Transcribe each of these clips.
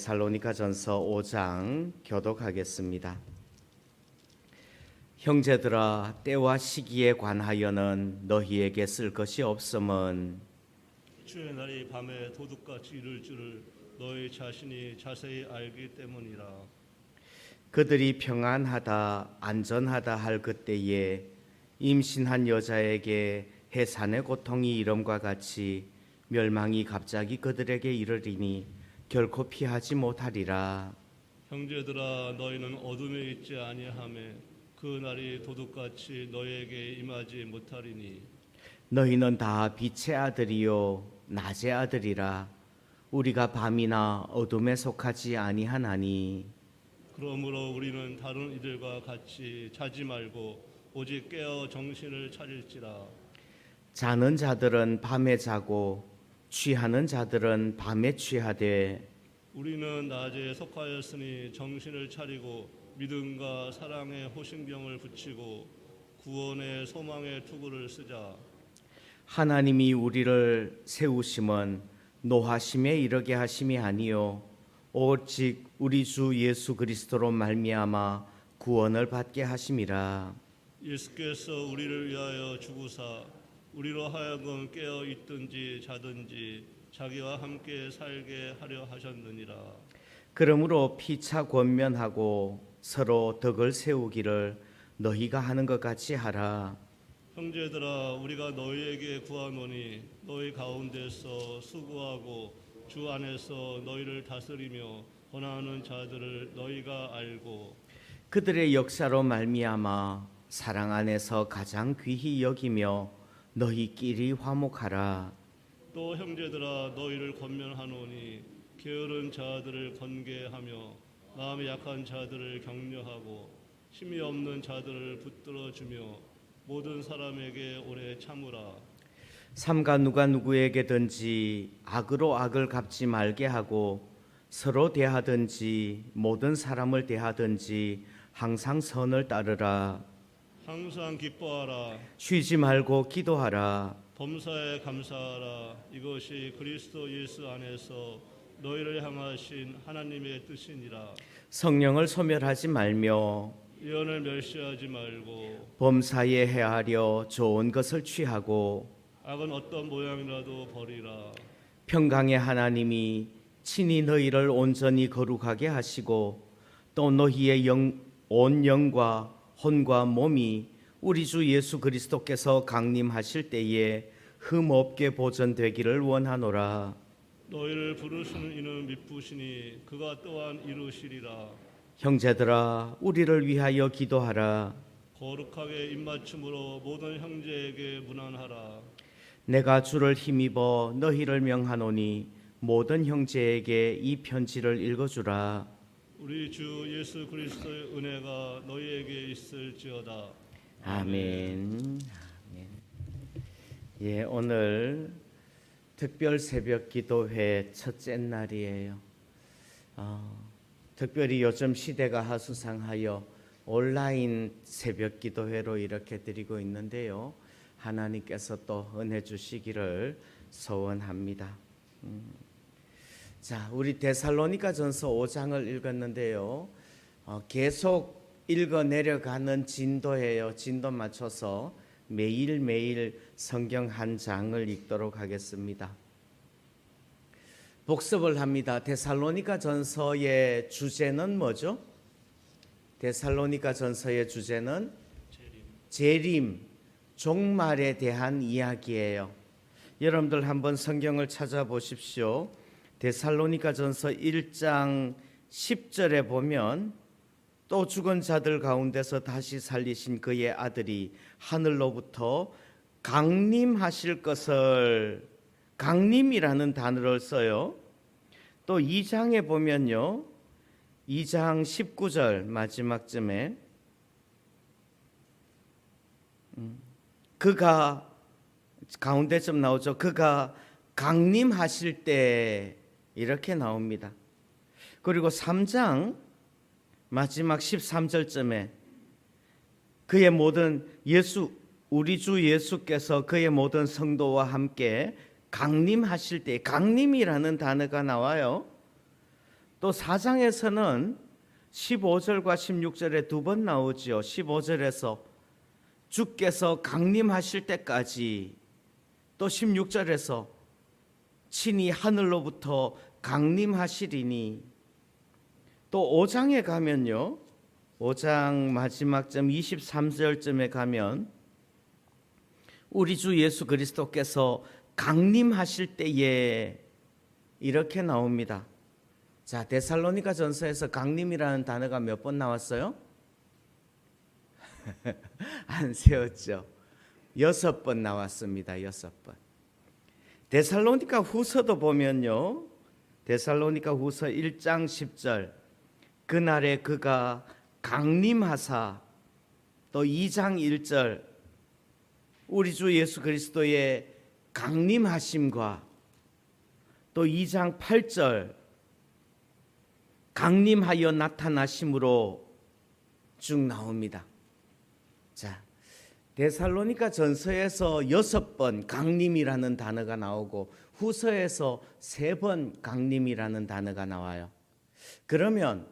데살로니가전서 5장 교독하겠습니다. 형제들아 때와 시기에 관하여는 너희에게 쓸 것이 없음은 주의 날이 밤에 도둑같이 이를 줄을 너희 자신이 자세히 알기 때문이라 그들이 평안하다 안전하다 할 그때에 임신한 여자에게 해산의 고통이 이름과 같이 멸망이 갑자기 그들에게 이르리니 결코 피하지 못하리라. 형제들아 너희는 어둠에 있지 아니하매 그 날이 도둑같이 너희에게 임하지 못하리니. 너희는 다 빛의 아들이요 낮의 아들이라. 우리가 밤이나 어둠에 속하지 아니하나니. 그러므로 우리는 다른 이들과 같이 자지 말고 오직 깨어 정신을 차릴지라. 자는 자들은 밤에 자고 취하는 자들은 밤에 취하되 우리는 낮에 속하였으니 정신을 차리고 믿음과 사랑의 호신경을 붙이고 구원의 소망의 투구를 쓰자. 하나님이 우리를 세우심은 노하심에 이르게 하심이 아니요 오직 우리 주 예수 그리스도로 말미암아 구원을 받게 하심이라. 예수께서 우리를 위하여 죽으사 우리로 하여금 깨어 있든지 자든지 자기와 함께 살게 하려 하셨느니라. 그러므로 피차 권면하고 서로 덕을 세우기를 너희가 하는 것 같이 하라. 형제들아 우리가 너희에게 구하노니 너희 가운데서 수고하고 주 안에서 너희를 다스리며 권하는 자들을 너희가 알고 그들의 역사로 말미암아 사랑 안에서 가장 귀히 여기며 너희끼리 화목하라. 또 형제들아 너희를 권면하노니 게으른 자들을 권계하며 마음이 약한 자들을 격려하고 힘이 없는 자들을 붙들어 주며 모든 사람에게 오래 참으라. 삼가 누가 누구에게든지 악으로 악을 갚지 말게 하고 서로 대하든지 모든 사람을 대하든지 항상 선을 따르라 항상 기뻐하라. 쉬지 말고 기도하라. 범사에 감사하라. 이것이 그리스도 예수 안에서 너희를 향하신 하나님의 뜻이니라. 성령을 소멸하지 말며 예언을 멸시하지 말고 범사에 해하려 좋은 것을 취하고 악은 어떤 모양이라도 버리라. 평강의 하나님이 친히 너희를 온전히 거룩하게 하시고 또 너희의 영, 온 영과 혼과 몸이 우리 주 예수 그리스도께서 강림하실 때에 흠 없게 보존되기를 원하노라. 너희를 부르시는 이는 미쁘시니 그가 또한 이루시리라 형제들아, 우리를 위하여 기도하라. 거룩하게 입맞춤으로 모든 형제에게 무난하라 내가 주를 힘입어 너희를 명하노니 모든 형제에게 이 편지를 읽어주라. 우리 주 예수 그리스도의 은혜가 너희에게 있을지어다 아멘. 아멘. 예, 오늘 특별 새벽 기도회 첫째 날이에요. 어, 특별히 요즘 시대가 하수상하여 온라인 새벽 기도회로 이렇게 드리고 있는데요. 하나님께서 또 은혜 주시기를 소원합니다. 음. 자, 우리 데살로니가 전서 5장을 읽었는데요. 어, 계속 읽어 내려가는 진도예요. 진도 맞춰서 매일매일 성경 한 장을 읽도록 하겠습니다. 복습을 합니다. 데살로니가 전서의 주제는 뭐죠? 데살로니가 전서의 주제는 재림, 종말에 대한 이야기예요. 여러분들 한번 성경을 찾아보십시오. 데살로니가 전서 1장 10절에 보면 또 죽은 자들 가운데서 다시 살리신 그의 아들이 하늘로부터 강림하실 것을 강림이라는 단어를 써요. 또 2장에 보면요. 2장 19절 마지막쯤에 음, 그가 가운데쯤 나오죠. 그가 강림하실 때 이렇게 나옵니다. 그리고 3장 마지막 13절쯤에 그의 모든 예수 우리 주 예수께서 그의 모든 성도와 함께 강림하실 때 강림이라는 단어가 나와요. 또 4장에서는 15절과 16절에 두 번 나오지요. 15절에서 주께서 강림하실 때까지 또 16절에서 친히 하늘로부터 강림하시리니 또 5장에 가면요. 5장 마지막 점 23절쯤에 가면 우리 주 예수 그리스도께서 강림하실 때에 이렇게 나옵니다. 자, 데살로니가 전서에서 강림이라는 단어가 몇 번 나왔어요? 안 세웠죠. 여섯 번 나왔습니다. 여섯 번. 데살로니가 후서도 보면요. 데살로니가 후서 1장 10절. 그날에 그가 강림하사 또 2장 1절 우리 주 예수 그리스도의 강림하심과 또 2장 8절 강림하여 나타나심으로 쭉 나옵니다. 자, 데살로니가 전서에서 여섯 번 강림이라는 단어가 나오고 후서에서 세 번 강림이라는 단어가 나와요. 그러면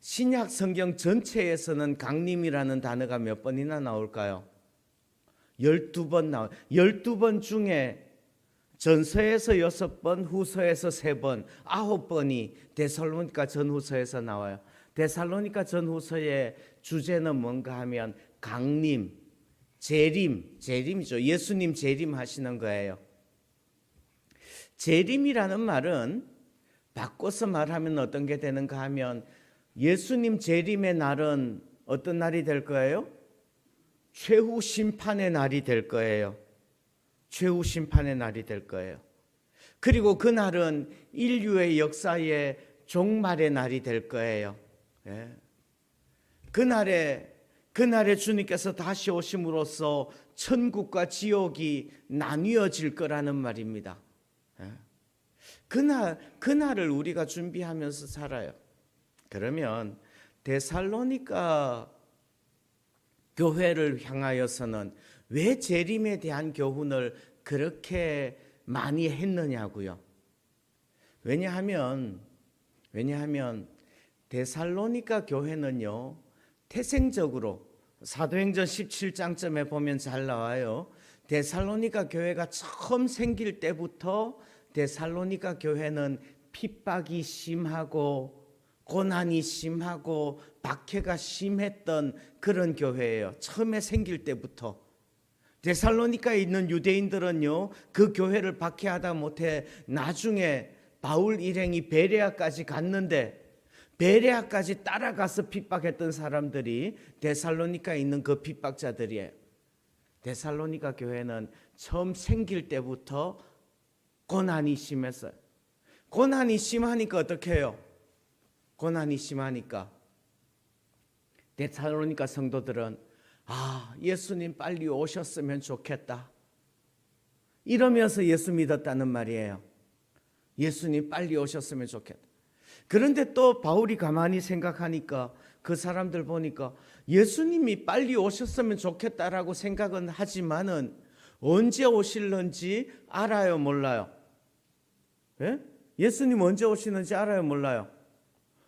신약 성경 전체에서는 강림이라는 단어가 몇 번이나 나올까요? 12번 나와 12번 중에 전서에서 여섯 번, 후서에서 세 번, 아홉 번이 데살로니가 전후서에서 나와요. 데살로니가 전후서의 주제는 뭔가 하면 강림, 재림, 재림이죠. 예수님 재림 하시는 거예요. 재림이라는 말은 바꿔서 말하면 어떤 게 되는가 하면 예수님 재림의 날은 어떤 날이 될 거예요? 최후 심판의 날이 될 거예요. 최후 심판의 날이 될 거예요. 그리고 그 날은 인류의 역사의 종말의 날이 될 거예요. 예. 그날에 그날에 주님께서 다시 오심으로써 천국과 지옥이 나뉘어질 거라는 말입니다. 예. 그날 그날을 우리가 준비하면서 살아요. 그러면 데살로니가 교회를 향하여서는 왜 재림에 대한 교훈을 그렇게 많이 했느냐고요. 왜냐하면 왜냐하면 데살로니가 교회는요. 태생적으로 사도행전 17장쯤에 보면 잘 나와요. 데살로니가 교회가 처음 생길 때부터 데살로니가 교회는 핍박이 심하고 고난이 심하고 박해가 심했던 그런 교회예요. 처음에 생길 때부터. 데살로니카에 있는 유대인들은요. 그 교회를 박해하다 못해 나중에 바울 일행이 베레아까지 갔는데 베레아까지 따라가서 핍박했던 사람들이 데살로니카에 있는 그 핍박자들이에요. 데살로니카 교회는 처음 생길 때부터 고난이 심했어요. 고난이 심하니까 어떻게 해요? 고난이 심하니까 데살로니카 성도들은 아 예수님 빨리 오셨으면 좋겠다 이러면서 예수 믿었다는 말이에요. 예수님 빨리 오셨으면 좋겠다. 그런데 또 바울이 가만히 생각하니까 그 사람들 보니까 예수님이 빨리 오셨으면 좋겠다라고 생각은 하지만은 언제 오실는지 알아요, 몰라요? 예? 예수님 언제 오시는지 알아요, 몰라요?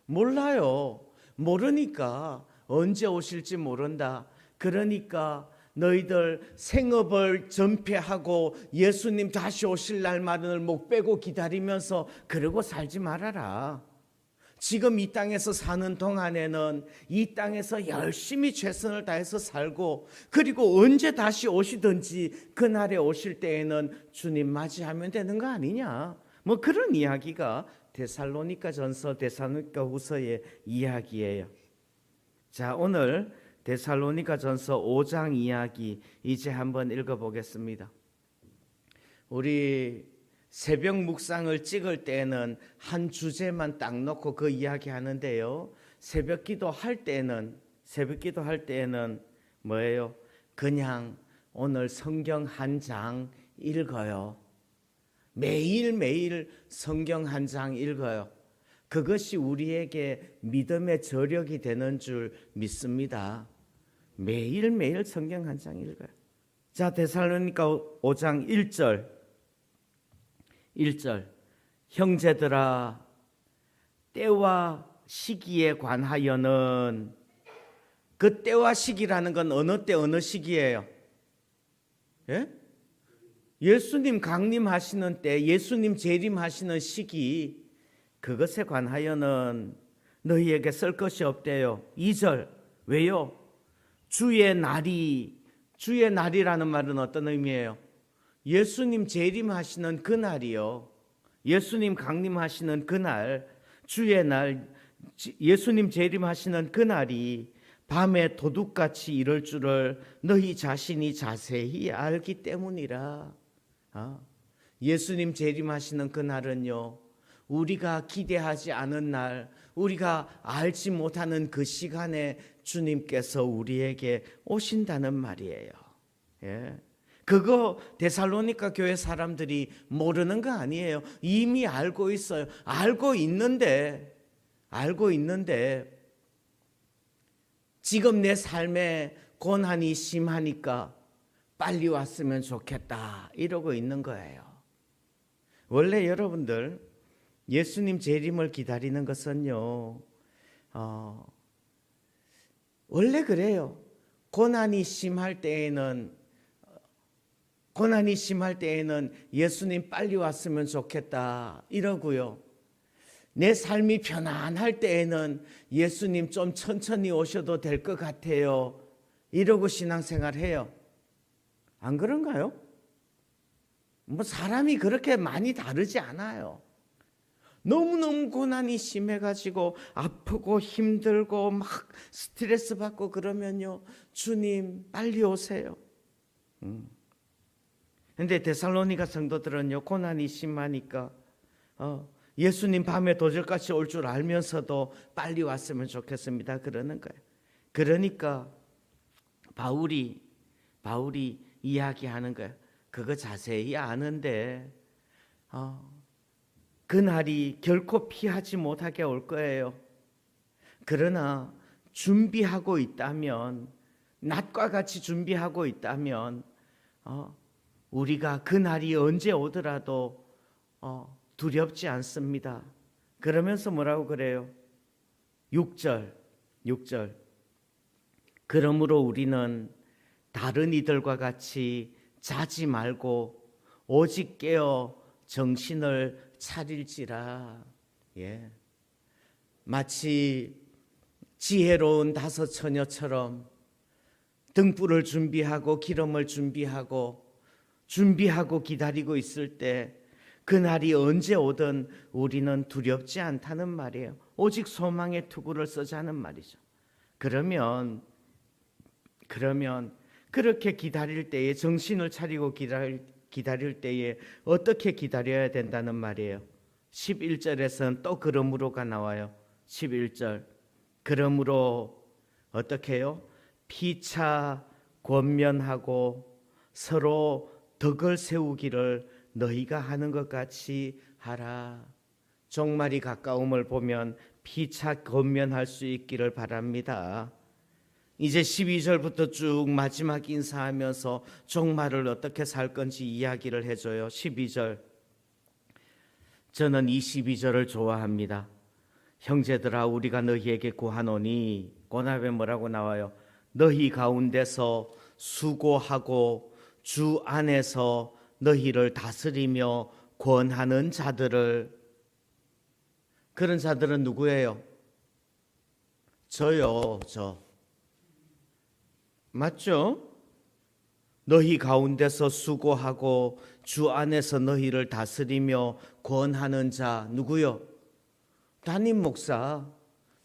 몰라요. 모르니까 언제 오실지 모른다. 그러니까 너희들 생업을 전폐하고 예수님 다시 오실 날만을 목 빼고 기다리면서 그러고 살지 말아라. 지금 이 땅에서 사는 동안에는 이 땅에서 열심히 최선을 다해서 살고 그리고 언제 다시 오시든지 그날에 오실 때에는 주님 맞이하면 되는 거 아니냐. 뭐 그런 이야기가 데살로니가 전서 데살로니가 후서의 이야기예요. 자, 오늘 데살로니가 전서 5장 이야기 이제 한번 읽어 보겠습니다. 우리 새벽 묵상을 찍을 때는 한 주제만 딱 놓고 그 이야기 하는데요. 새벽 기도 할 때는 새벽 기도 할 때는 뭐예요? 그냥 오늘 성경 한 장 읽어요. 매일매일 성경 한 장 읽어요. 그것이 우리에게 믿음의 저력이 되는 줄 믿습니다. 매일매일 성경 한 장 읽어요. 자, 데살로니가 5장 1절. 1절. 형제들아 때와 시기에 관하여는 그 때와 시기라는 건 어느 때 어느 시기예요? 예? 예수님 강림하시는 때, 예수님 재림하시는 시기 그것에 관하여는 너희에게 쓸 것이 없대요. 2절. 왜요? 주의 날이 주의 날이라는 말은 어떤 의미예요? 예수님 재림하시는 그 날이요. 예수님 강림하시는 그 날, 주의 날, 지- 예수님 재림하시는 그 날이 밤에 도둑같이 이럴 줄을 너희 자신이 자세히 알기 때문이라. 아, 예수님 재림하시는 그 날은요. 우리가 기대하지 않은 날, 우리가 알지 못하는 그 시간에 주님께서 우리에게 오신다는 말이에요. 예. 그거 데살로니가 교회 사람들이 모르는 거 아니에요. 이미 알고 있어요. 알고 있는데, 알고 있는데, 지금 내 삶에 고난이 심하니까 빨리 왔으면 좋겠다. 이러고 있는 거예요. 원래 여러분들, 예수님 재림을 기다리는 것은요, 어, 원래 그래요. 고난이 심할 때에는 고난이 심할 때에는 예수님 빨리 왔으면 좋겠다 이러고요. 내 삶이 편안할 때에는 예수님 좀 천천히 오셔도 될 것 같아요. 이러고 신앙생활 해요. 안 그런가요? 뭐 사람이 그렇게 많이 다르지 않아요. 너무너무 고난이 심해가지고 아프고 힘들고 막 스트레스 받고 그러면요. 주님 빨리 오세요. 음. 근데 데살로니가 성도들은요. 고난이 심하니까 어, 예수님 밤에 도절같이 올 줄 알면서도 빨리 왔으면 좋겠습니다. 그러는 거예요. 그러니까 바울이 바울이 이야기하는 거예요. 그거 자세히 아는데 어, 그 날이 결코 피하지 못하게 올 거예요. 그러나 준비하고 있다면 낮과 같이 준비하고 있다면 어, 우리가 그 날이 언제 오더라도 어, 두렵지 않습니다. 그러면서 뭐라고 그래요? 6절, 6절. 그러므로 우리는 다른 이들과 같이 자지 말고 오직 깨어 정신을 차릴지라. 예. 마치 지혜로운 다섯 처녀처럼 등불을 준비하고 기름을 준비하고 준비하고 기다리고 있을 때 그날이 언제 오든 우리는 두렵지 않다는 말이에요. 오직 소망의 투구를 쓰자는 말이죠. 그러면 그러면 그렇게 기다릴 때에 정신을 차리고 기다릴, 기다릴 때에 어떻게 기다려야 된다는 말이에요. 11절에서는 또 그러므로가 나와요. 11절. 그러므로 어떻게 해요? 피차 권면하고 서로 덕을 세우기를 너희가 하는 것 같이 하라. 종말이 가까움을 보면 피차 권면할 수 있기를 바랍니다. 이제 12절부터 쭉 마지막 인사하면서 종말을 어떻게 살 건지 이야기를 해줘요. 12절. 저는 이 12절을 좋아합니다. 형제들아 우리가 너희에게 구하노니 고납에 뭐라고 나와요? 너희 가운데서 수고하고 주 안에서 너희를 다스리며 권하는 자들을 그런 자들은 누구예요? 저요, 저. 맞죠? 너희 가운데서 수고하고 주 안에서 너희를 다스리며 권하는 자 누구요? 담임 목사,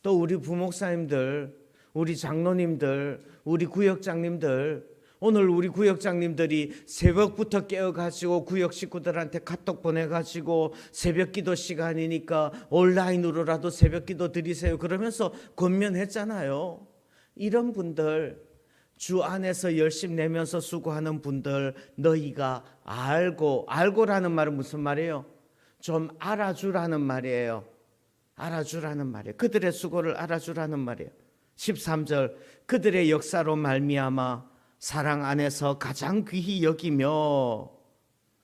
또 우리 부목사님들, 우리 장로님들, 우리 구역장님들, 오늘 우리 구역장님들이 새벽부터 깨어가지고 구역 식구들한테 카톡 보내가지고 새벽 기도 시간이니까 온라인으로라도 새벽 기도 드리세요. 그러면서 권면했잖아요. 이런 분들, 주 안에서 열심 내면서 수고하는 분들, 너희가 알고, 알고라는 말은 무슨 말이에요? 좀 알아주라는 말이에요. 알아주라는 말이에요. 그들의 수고를 알아주라는 말이에요. 13절 그들의 역사로 말미암아 사랑 안에서 가장 귀히 여기며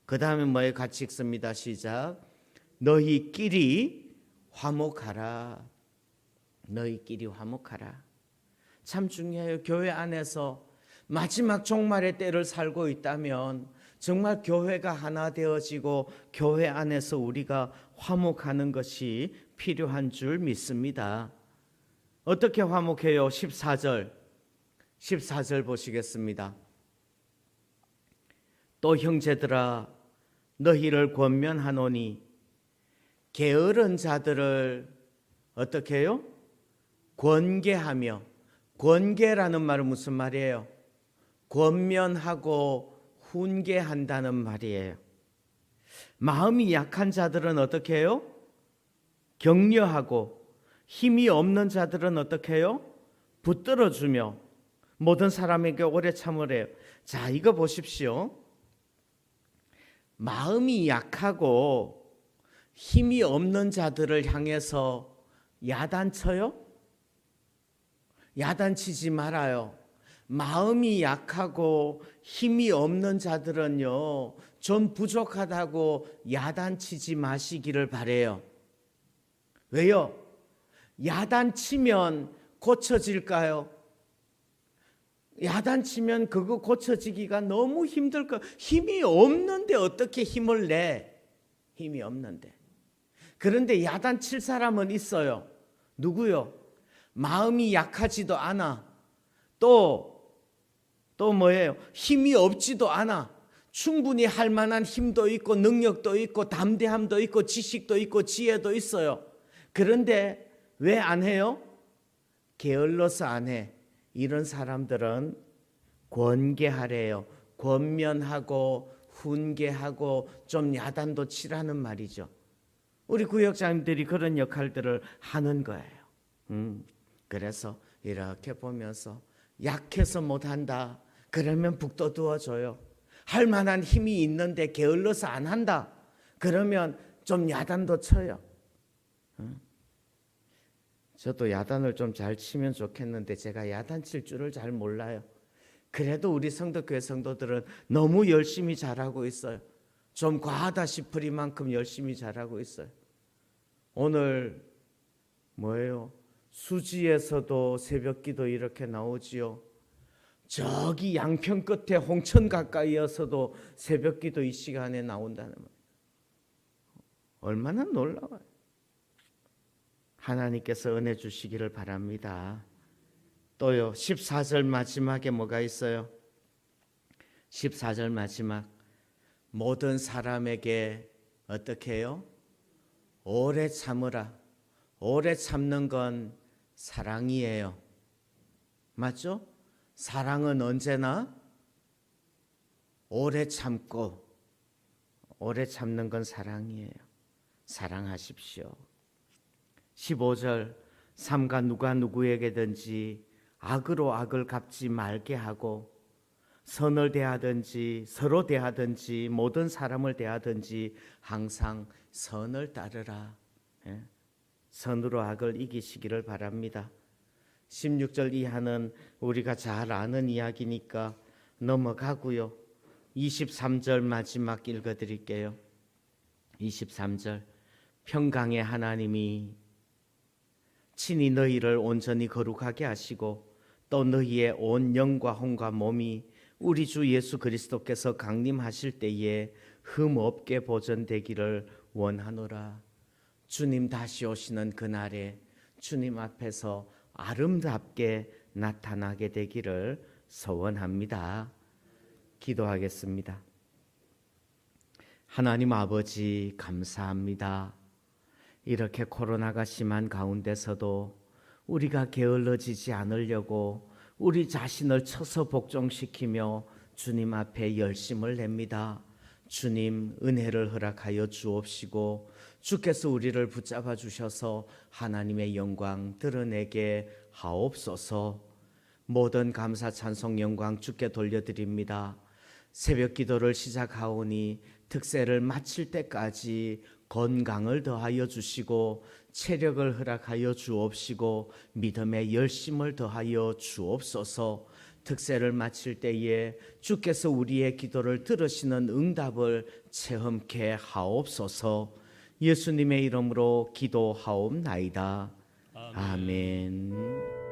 그 다음에 뭐에 같이 읽습니다. 시작. 너희끼리 화목하라. 너희끼리 화목하라. 참 중요해요. 교회 안에서 마지막 종말의 때를 살고 있다면 정말 교회가 하나 되어지고 교회 안에서 우리가 화목하는 것이 필요한 줄 믿습니다. 어떻게 화목해요? 14절. 14절 보시겠습니다. 또 형제들아 너희를 권면하노니 게으른 자들을 어떻게 해요? 권계하며 권계라는 말은 무슨 말이에요? 권면하고 훈계한다는 말이에요. 마음이 약한 자들은 어떻게 해요? 격려하고 힘이 없는 자들은 어떻게 해요? 붙들어 주며 모든 사람에게 오래 참으래요. 자, 이거 보십시오. 마음이 약하고 힘이 없는 자들을 향해서 야단쳐요? 야단치지 말아요. 마음이 약하고 힘이 없는 자들은요, 좀 부족하다고 야단치지 마시기를 바래요. 왜요? 야단치면 고쳐질까요? 야단치면 그거 고쳐지기가 너무 힘들 거. 힘이 없는데 어떻게 힘을 내? 힘이 없는데. 그런데 야단칠 사람은 있어요. 누구요? 마음이 약하지도 않아. 또, 또 뭐예요? 힘이 없지도 않아. 충분히 할 만한 힘도 있고, 능력도 있고, 담대함도 있고, 지식도 있고, 지혜도 있어요. 그런데 왜 안 해요? 게을러서 안 해. 이런 사람들은 권계하래요. 권면하고, 훈계하고, 좀 야단도 치라는 말이죠. 우리 구역장님들이 그런 역할들을 하는 거예요. 음, 그래서 이렇게 보면서 약해서 못한다. 그러면 북돋워 줘요. 할 만한 힘이 있는데 게을러서 안 한다. 그러면 좀 야단도 쳐요. 음. 저도 야단을 좀 잘 치면 좋겠는데 제가 야단 칠 줄을 잘 몰라요. 그래도 우리 성도교회 성도들은 너무 열심히 잘하고 있어요. 좀 과하다 싶으리만큼 열심히 잘하고 있어요. 오늘 뭐예요? 수지에서도 새벽기도 이렇게 나오지요. 저기 양평 끝에 홍천 가까이에서도 새벽기도 이 시간에 나온다는 말. 얼마나 놀라워요. 하나님께서 은혜 주시기를 바랍니다. 또요. 14절 마지막에 뭐가 있어요? 14절 마지막 모든 사람에게 어떻게 해요? 오래 참으라. 오래 참는 건 사랑이에요. 맞죠? 사랑은 언제나 오래 참고 오래 참는 건 사랑이에요. 사랑하십시오. 15절 삼가 누가 누구에게든지 악으로 악을 갚지 말게 하고 선을 대하든지 서로 대하든지 모든 사람을 대하든지 항상 선을 따르라. 예? 선으로 악을 이기시기를 바랍니다. 16절 이하는 우리가 잘 아는 이야기니까 넘어가고요. 23절 마지막 읽어 드릴게요. 23절 평강의 하나님이 친히 너희를 온전히 거룩하게 하시고 또 너희의 온 영과 혼과 몸이 우리 주 예수 그리스도께서 강림하실 때에 흠 없게 보존되기를 원하노라. 주님 다시 오시는 그날에 주님 앞에서 아름답게 나타나게 되기를 소원합니다. 기도하겠습니다. 하나님 아버지 감사합니다. 이렇게 코로나가 심한 가운데서도 우리가 게을러지지 않으려고 우리 자신을 쳐서 복종시키며 주님 앞에 열심을 냅니다. 주님 은혜를 허락하여 주옵시고 주께서 우리를 붙잡아 주셔서 하나님의 영광 드러내게 하옵소서. 모든 감사 찬송 영광 주께 돌려드립니다. 새벽 기도를 시작하오니 특세를 마칠 때까지 건강을 더하여 주시고 체력을 허락하여 주옵시고 믿음의 열심을 더하여 주옵소서. 특세를 마칠 때에 주께서 우리의 기도를 들으시는 응답을 체험케 하옵소서. 예수님의 이름으로 기도하옵나이다. 아멘. 아멘.